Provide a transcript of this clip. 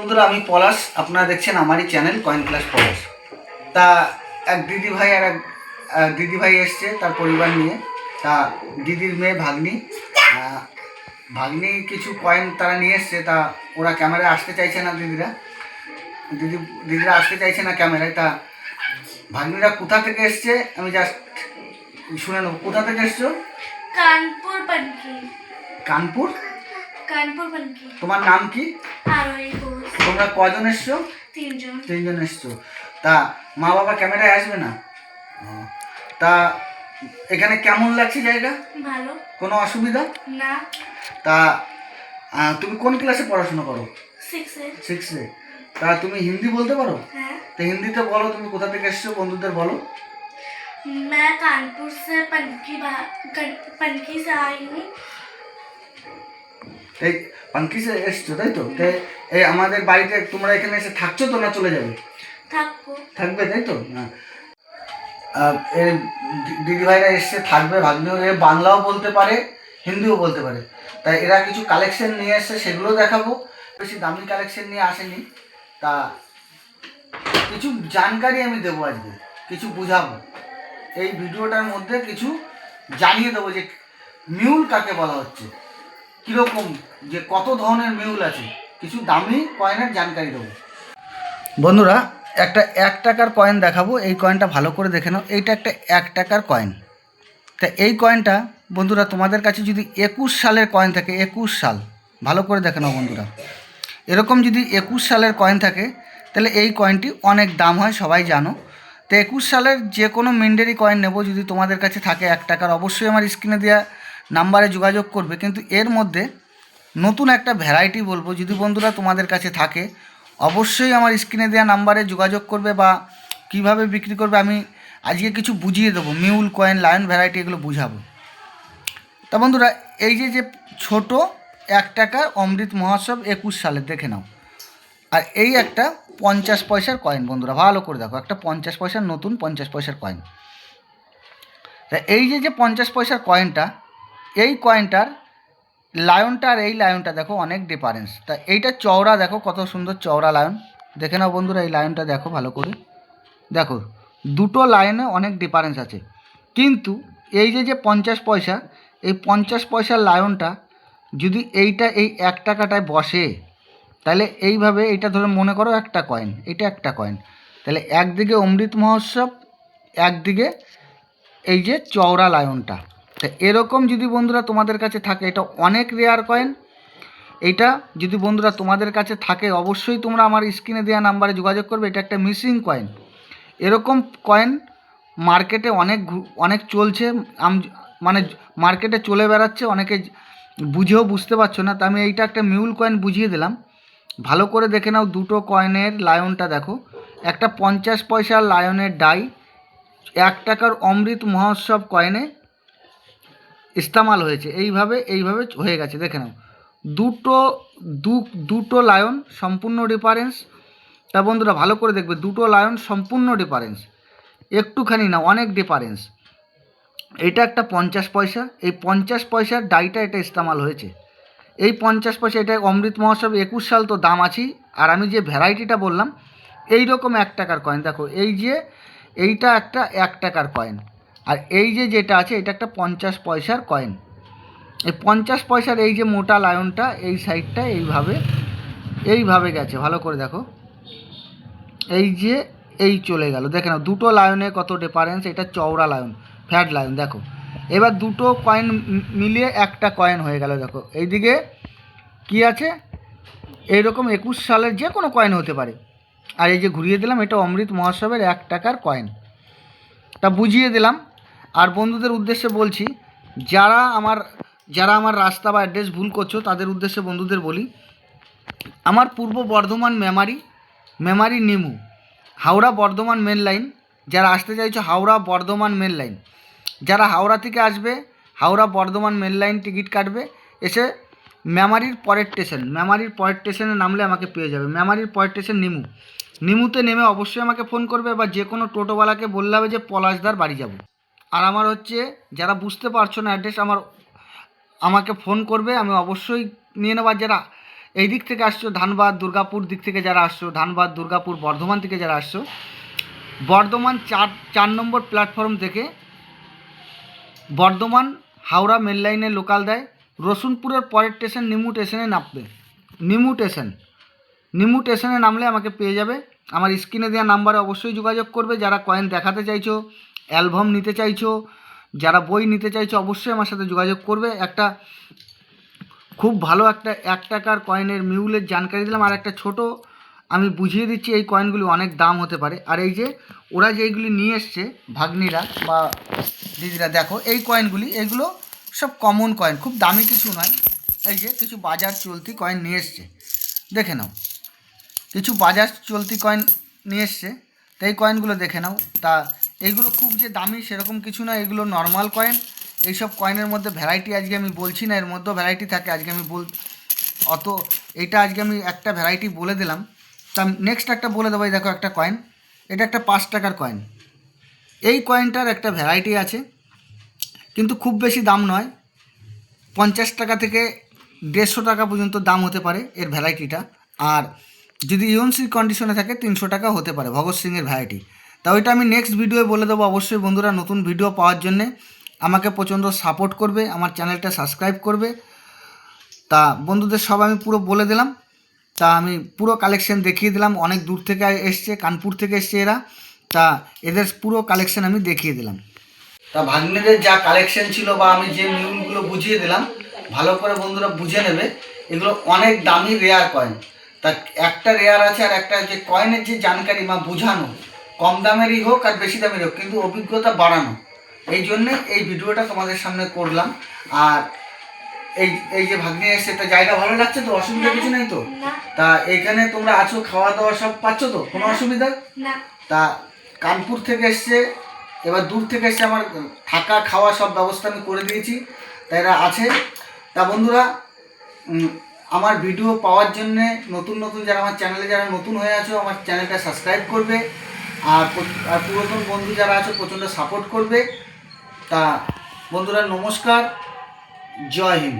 বন্ধুরা আমি পলাশ। আপনারা দেখছেন আমারই চ্যানেল কয়েন ক্লাস পলাশ তা এক দিদি ভাই আর এক দিদি ভাই এসছে তার পরিবার নিয়ে। তা দিদির মেয়ে ভাগ্নি। ভাগ্নি কিছু কয়েন তারা নিয়ে এসছে তা ওরা ক্যামেরায় আসতে চাইছে না দিদিরা। দিদি দিদিরা আসতে চাইছে না ক্যামেরায় তা ভাগ্নিরা কোথা থেকে এসছে? আমি জাস্ট শুনে নেব। কোথা থেকে এসছো? কানপুর কানপুর? তোমার নাম কি আরোহী ঘোষ তোমরা কজন এসছো তিনজন তিনজন এসছো তা মা বাবা ক্যামেরায় আসবে না ও, তা এখানে কেমন লাগছে জায়গা ভালো কোনো অসুবিধা না তা আহ, তুমি কোন ক্লাসে পড়াশোনা করো সিক্সে সিক্সে তা তুমি হিন্দি বলতে পারো है তো হিন্দিতে বলো তুমি কোথা থেকে এসছো বন্ধুদের বলো मैं कानपुर से पनकी बा- कन- पनकी से आई हूँ এই পাঙ্কিসে এসছো তাই তো? তাই এই আমাদের বাড়িতে তোমরা এখানে এসে থাকছো তো না চলে যাবে? থাকব। থাকবে তাই তো? না এর দিদি ভাইরা এসে থাকবে ভাগ্নেও এ বাংলাও বলতে পারে হিন্দিও বলতে পারে। তাই এরা কিছু কালেকশন নিয়ে এসছে সেগুলো দেখাবো। বেশি দামি কালেকশন নিয়ে আসেনি। তা কিছু জানকারি আমি দেবো আজকে কিছু বুঝাবো। এই ভিডিওটার মধ্যে কিছু জানিয়ে দেবো যে মিউল কাকে বলা হচ্ছে। কীরকম? যে কত ধরনের মিউল আছে? কিছু দামি কয়েনের জানকারি দেবো। বন্ধুরা, একটা এক টাকার কয়েন দেখাবো। এই কয়েনটা ভালো করে দেখে নাও। এইটা একটা এক টাকার কয়েন তা এই কয়েনটা বন্ধুরা, তোমাদের কাছে যদি একুশ সালের কয়েন থাকে, একুশ সাল, ভালো করে দেখে নাও বন্ধুরা। এরকম যদি একুশ সালের কয়েন থাকে, তাহলে এই কয়েনটি অনেক দাম হয়, সবাই জানো। তো একুশ সালের যে কোনো মিন্ডেরি কয়েন নেব, যদি তোমাদের কাছে থাকে এক টাকার, অবশ্যই আমার স্ক্রিনে দেওয়া নাম্বারে যোগাযোগ করবে, কিন্তু এর মধ্যে নতুন একটা ভ্যারাইটি বলব, যদি বন্ধুরা তোমাদের কাছে থাকে, অবশ্যই আমার স্ক্রিনে দেওয়া নাম্বারে যোগাযোগ করবে বা কীভাবে বিক্রি করবে, আমি আজকে কিছু বুঝিয়ে দেবো মিউল কয়েন লায়ন ভ্যারাইটি এগুলো বুঝাবো। তা বন্ধুরা, এই যে যে ছোট এক টাকার অমৃত মহোৎসব একুশ সালে, দেখে নাও। আর এই একটা পঞ্চাশ পয়সার কয়েন বন্ধুরা, ভালো করে দেখো, একটা পঞ্চাশ পয়সার নতুন পঞ্চাশ পয়সার কয়েন তা এই যে যে পঞ্চাশ পয়সার কয়েনটা এই কয়েনটার লায়নটা আর এই লায়নটা দেখো অনেক ডিফারেন্স তা এইটা চওড়া দেখো, কত সুন্দর চওড়া লায়ন দেখে নাও বন্ধুরা, এই লায়নটা দেখো ভালো করে। দেখো, দুটো লাইনে অনেক ডিফারেন্স আছে। কিন্তু এই যে যে পঞ্চাশ পয়সা, এই পঞ্চাশ পয়সার লায়নটা যদি এইটা এই এক টাকাটায় বসে, তাহলে এইভাবে এইটা ধরে মনে করো একটা কয়েন এটা একটা কয়েন তাহলে একদিকে অমৃত মহোৎসব, একদিকে এই যে চওড়া লায়নটা তা এরকম যদি বন্ধুরা তোমাদের কাছে থাকে, এটা অনেক রেয়ার কয়েন এইটা যদি বন্ধুরা তোমাদের কাছে থাকে, অবশ্যই তোমরা আমার স্ক্রিনে দেওয়া নাম্বারে যোগাযোগ করবে, এটা একটা মিসিং কয়েন এরকম কয়েন মার্কেটে অনেক অনেক চলছে মানে মার্কেটে চলে বেড়াচ্ছে, অনেকে বুঝেও বুঝতে পারছ না, তা আমি এইটা একটা মিউল কয়েন বুঝিয়ে দিলাম। ভালো করে দেখে নাও দুটো কয়েনের লায়নটা দেখো। একটা পঞ্চাশ পয়সার লায়নের ডাই এক টাকার অমৃত মহোৎসব কয়েনে ইস্তেমাল হয়েছে। এইভাবে এইভাবে হয়ে গেছে। দেখে নাও। দুটো, দু, দুটো লায়ন সম্পূর্ণ ডিফারেন্স তা বন্ধুরা, ভালো করে দেখবে। দুটো লায়ন সম্পূর্ণ ডিফারেন্স একটুখানি না, অনেক ডিফারেন্স এটা একটা পঞ্চাশ পয়সা। এই পঞ্চাশ পয়সার ডাইটা এটা ইস্তেমাল হয়েছে। এই পঞ্চাশ পয়সা, এটা অমৃত মহোৎসব একুশ সাল তো দাম আছেই। আর আমি যে ভ্যারাইটিটা বললাম এই রকম এক টাকার কয়েন দেখো, এই যে, এইটা একটা এক টাকার কয়েন আর এই যে যেটা আছে, এটা একটা পঞ্চাশ পয়সার কয়েন এই পঞ্চাশ পয়সার এই যে মোটা লায়নটা এই সাইডটা এইভাবে এইভাবে গেছে। ভালো করে দেখো। এই যে এই চলে গেল। দেখে না দুটো লায়নে কত ডিফারেন্স এটা চওড়া লায়ন ফ্যাট লায়ন দেখো। এবার দুটো কয়েন মিলিয়ে একটা কয়েন হয়ে গেল, দেখো। এইদিকে কি আছে? এইরকম একুশ সালের যে কোনো কয়েন হতে পারে। আর এই যে ঘুরিয়ে দিলাম, এটা অমৃত মহোৎসবের এক টাকার কয়েন তা বুঝিয়ে দিলাম। আর বন্ধুদের উদ্দেশ্যে বলছি, যারা আমার যারা আমার রাস্তা বা অ্যাড্রেস ভুল করছ, তাদের উদ্দেশ্যে বন্ধুদের বলি, আমার পূর্ব বর্ধমান মেমারি মেমারি নিমু, হাওড়া বর্ধমান মেন লাইন যারা আসতে চাইছো হাওড়া বর্ধমান মেন লাইন যারা হাওড়া থেকে আসবে, Howrah Bardhaman main line ticket কাটবে, এসে মেমারির পরের স্টেশন মেমারির পরের স্টেশনে নামলে আমাকে পেয়ে যাবে, মেমারির পরের স্টেশন নিমু। নিমুতে নেমে অবশ্যই আমাকে ফোন করবে বা যে কোনো টোটোওয়ালাকে বললে হবে যে পলাশদার বাড়ি যাব। আর আমার হচ্ছে যারা বুঝতে পারছ না অ্যাড্রেস আমার, আমাকে ফোন করবে, আমি অবশ্যই নিয়ে নেব যারা এই দিক থেকে আসছো, ধানবাদ, দুর্গাপুর দিক থেকে যারা আসছো, ধানবাদ, দুর্গাপুর, বর্ধমান থেকে যারা আসছো, বর্ধমান চার চার নম্বর প্ল্যাটফর্ম থেকে বর্ধমান হাওড়া মেল লাইনে লোকাল দেয়, রসুনপুরের পরের স্টেশন নিমু স্টেশনে নামবে, নিমু স্টেশন নিমু স্টেশনে নামলে আমাকে পেয়ে যাবে, আমার স্ক্রিনে দেওয়া নাম্বারে অবশ্যই যোগাযোগ করবে, যারা কয়েন দেখাতে চাইছো অ্যালবাম নিতে চাইছো, যারা বই নিতে চাইছো অবশ্যই আমার সাথে যোগাযোগ করবে। একটা খুব ভালো একটা এক টাকার কয়েনের মিউলের জানকারি দিলাম। আর একটা ছোট, আমি বুঝিয়ে দিচ্ছি এই কয়েনগুলি অনেক দাম হতে পারে। আর এই যে, ওরা যেইগুলি নিয়ে এসছে, ভাগ্নিরা বা দিদিরা, দেখো, এই কয়েনগুলি, এগুলো সব কমন কয়েন খুব দামি কিছু নয়। এই যে, কিছু বাজার চলতি কয়েন নিয়ে এসছে। দেখে নাও, কিছু বাজার চলতি কয়েন নিয়ে এসছে। তো এই কয়েনগুলো দেখে নাও। তা এইগুলো খুব যে দামি সেরকম কিছু না, এগুলো নর্মাল কয়েন এইসব কয়েনের মধ্যে ভ্যারাইটি আজকে আমি বলছি না, এর মধ্যেও ভ্যারাইটি থাকে। আজকে আমি বল অত এটা আজকে আমি একটা ভ্যারাইটি বলে দিলাম। তা নেক্সট একটা বলে দেবো দেখো একটা কয়েন এটা একটা পাঁচ টাকার কয়েন এই কয়েনটার একটা ভ্যারাইটি আছে, কিন্তু খুব বেশি দাম নয়। পঞ্চাশ টাকা থেকে দেড়শো টাকা পর্যন্ত দাম হতে পারে এর ভ্যারাইটিটা আর যদি ইউএনসি কন্ডিশনে থাকে, তিনশো টাকা হতে পারে, ভগৎ সিংয়ের ভ্যারাইটি তা ওইটা আমি নেক্সট ভিডিওয়ে বলে দেবো। অবশ্যই বন্ধুরা, নতুন ভিডিও পাওয়ার জন্যে আমাকে প্রচণ্ড সাপোর্ট করবে, আমার চ্যানেলটা সাবস্ক্রাইব করবে। তা বন্ধুদের সব আমি পুরো বলে দিলাম। তা আমি পুরো কালেকশন দেখিয়ে দিলাম। অনেক দূর থেকে এসছে, কানপুর থেকে এসছে এরা। তা এদের পুরো কালেকশন আমি দেখিয়ে দিলাম। তা ভাগ্নেদের যা কালেকশন ছিল বা আমি যে মিউলগুলো বুঝিয়ে দিলাম, ভালো করে বন্ধুরা বুঝে নেবে। এগুলো অনেক দামি রেয়ার কয়েন তা একটা রেয়ার আছে আর একটা যে কয়েনের যে জানকারি বা বোঝানো কম দামেরই হোক আর বেশি দামেরই হোক কিন্তু অভিজ্ঞতা বাড়ানো। এই জন্যে এই ভিডিওটা তোমাদের সামনে করলাম। আর এই এই যে ভাগ্নে এসে তা জায়গা ভালো লাগছে তো? অসুবিধা কিছু নেই তো? তা এখানে তোমরা আছো খাওয়া দাওয়া সব পাচ্ছ তো? কোনো অসুবিধা? তা কানপুর থেকে এসছে এবার দূর থেকে এসছে আমার থাকা খাওয়া সব ব্যবস্থা আমি করে দিয়েছি। তা এরা আছে। তা বন্ধুরা আমার ভিডিও পাওয়ার জন্যে নতুন নতুন যারা আমার চ্যানেলে যারা নতুন হয়ে আছো আমার চ্যানেলটা সাবস্ক্রাইব করবে। আর আর পুরাতন বন্ধু যারা আছে প্রচণ্ড সাপোর্ট করবে। তা বন্ধুরা নমস্কার জয় হিন্দ।